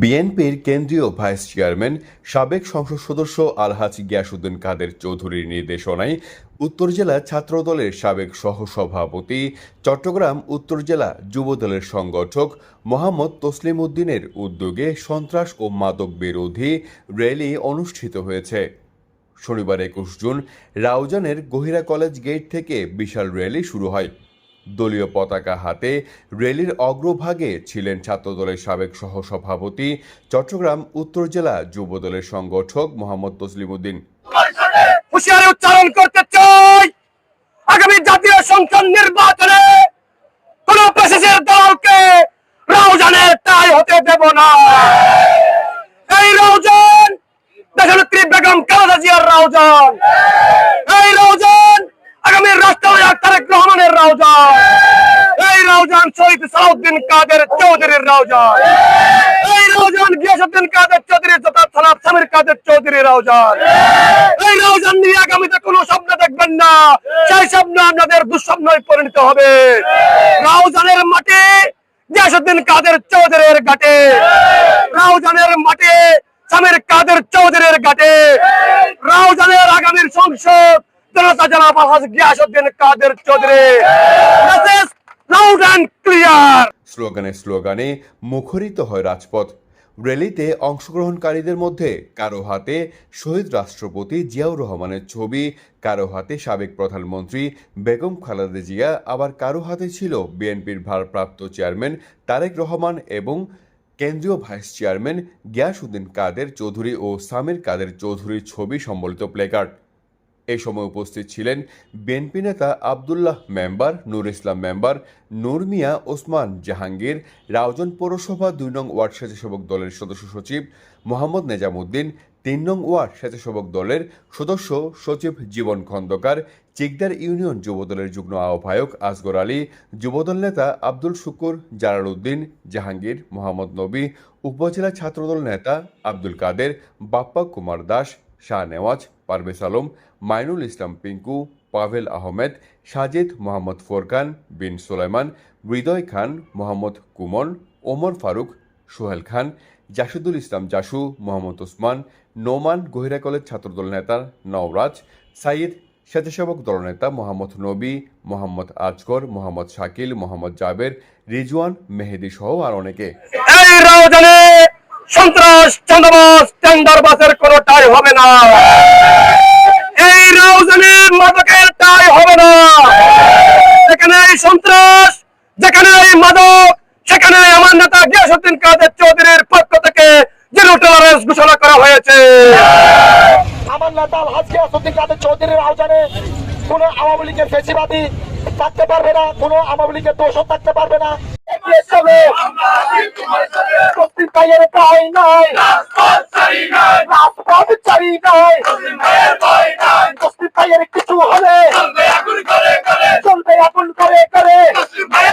বিএনপির কেন্দ্রীয় vice chairman সাবেক সংসদ সদস্য আলহাজ গিয়াসুদ্দিন কাদের চৌধুরীর নির্দেশনায় উত্তর জেলা ছাত্রদলের সাবেক সহসভাপতি চট্টগ্রাম উত্তর জেলা যুবদলের সংগঠক মোহাম্মদ তসলিম উদ্দিনের উদ্যোগে সন্ত্রাস ও মাদক বিরোধী র্যালি অনুষ্ঠিত হয়েছে। শনিবার একুশ জুন রাউজানের গহিরা কলেজ গেট থেকে বিশাল র্যালি শুরু হয়। দলীয় পতাকা হাতে র্যালির অগ্রভাগে ছিলেন ছাত্রদলের সাবেক সহসভাপতি চট্টগ্রাম উত্তর জেলা যুবদলের সংগঠক মোহাম্মদ তসলিম উদ্দিন। উচ্চারণ করতে চাই। আগামী জাতীয় সংসদ নির্বাচনে কোন দলকে রাউজানের টাই হতে দেব না। এই রাউজান দেশনেত্রী বেগম খালেদা জিয়ার এই রাউজান আগামী রাষ্ট্রনায়ক তারেক রহমানের রাউজান শহীদ সালাউদ্দিন কাদের চৌধুরীর রাউজান এই রাউজান গিয়াসুদ্দিন কাদের চৌধুরী তথা সালাব সামির কাদের চৌধুরী রাউজান এই রাউজান নিয়ে আগামীতে কোনো স্বপ্ন দেখবেন না। সেই স্বপ্ন আপনাদের দুঃস্বপ্নই পরিণত হবে। রাউজানের মাটি গিয়াসুদ্দিন কাদের চৌধুরীর ঘাটে। রাউজানের মাটি সামির কাদের চৌধুরীর ঘাটে। রাউজানের আগামীর সংসদ, জনতা জনাব Giasuddin Quader Chowdhury. Loud and clear স্লোগানে স্লোগানে মুখরিত হয় রাজপথ। র্যালিতে অংশগ্রহণকারীদের মধ্যে কারও হাতে শহীদ রাষ্ট্রপতি জিয়াউর রহমানের ছবি, কারও হাতে সাবেক প্রধানমন্ত্রী বেগম খালেদা জিয়া, আবার কারও হাতে ছিল বিএনপির ভারপ্রাপ্ত চেয়ারম্যান তারেক রহমান এবং কেন্দ্রীয় ভাইস চেয়ারম্যান গিয়াসউদ্দিন কাদের চৌধুরী ও সামির কাদের চৌধুরীর ছবি সম্বলিত প্লেকার্ড এই সময় উপস্থিত ছিলেন বিএনপি নেতা আবদুল্লাহ মেম্বার, নূর ইসলাম মেম্বার, নূর মিয়া, ওসমান জাহাঙ্গীর রাউজন পৌরসভা দুই নং ওয়ার্ড স্বেচ্ছাসেবক দলের সদস্য সচিব মোহাম্মদ নেজামুদ্দিন, তিন নং ওয়ার্ড স্বেচ্ছাসেবক দলের সদস্য সচিব জীবন খন্দকার, চিকদার ইউনিয়ন যুবদলের যুগ্ম আহ্বায়ক আসগর আলী, যুবদল নেতা আব্দুল শুকুর জালালউদ্দিন জাহাঙ্গীর, মোহাম্মদ নবী, উপজেলা ছাত্রদল নেতা আব্দুল কাদের, বাপ্পা কুমার দাস, শাহ নেওয়াজ পারভেজ আলম মাইনুল ইসলাম পিঙ্কু, পাভেল আহমেদ, সাজিদ মোহাম্মদ ফোরকান, বিন সোলাইমান, হৃদয় খান, মোহাম্মদ কুমন, ওমর ফারুক, সোহেল খান, জাসুদুল ইসলাম জাসু, মোহাম্মদ ওসমান, নোমান গহিরা কলেজ ছাত্রদল নেতা নওরাজ সাইদ স্বেচ্ছাসেবক দলনেতা মোহাম্মদ নবী, মোহাম্মদ আজগর, মোহাম্মদ শাকিল, মোহাম্মদ জাবের, রিজওয়ান মেহেদি সহ আর অনেকে। সন্ত্রাস চাঁদাবাস টেন্ডারবাসের কোনো টাই হবে না। এই রাউজানে মাদকের টাই হবে না। যেখানে এই সন্ত্রাস যেখানে এই মাদক সেখানে আমার নেতা গিয়াসুদ্দিন কাদের চৌধুরীর পক্ষ থেকে জিরো টলারেন্স ঘোষণা করা হয়েছে। আমার নেতা আলহাজ গিয়াসুদ্দিন কাদের চৌধুরীর আহ্বানে কোন আওয়ামী লীগের ফেসিবাদী থাকতে পারবে না কোন আওয়ামী লীগের দোষও থাকতে পারবে না। এগিয়ে কাই নাই। ভাইয়ের চাই নাই। রাজপথ চাই নাই। ভাইয়ের কিছু হলে চলবে আগুন করে করে।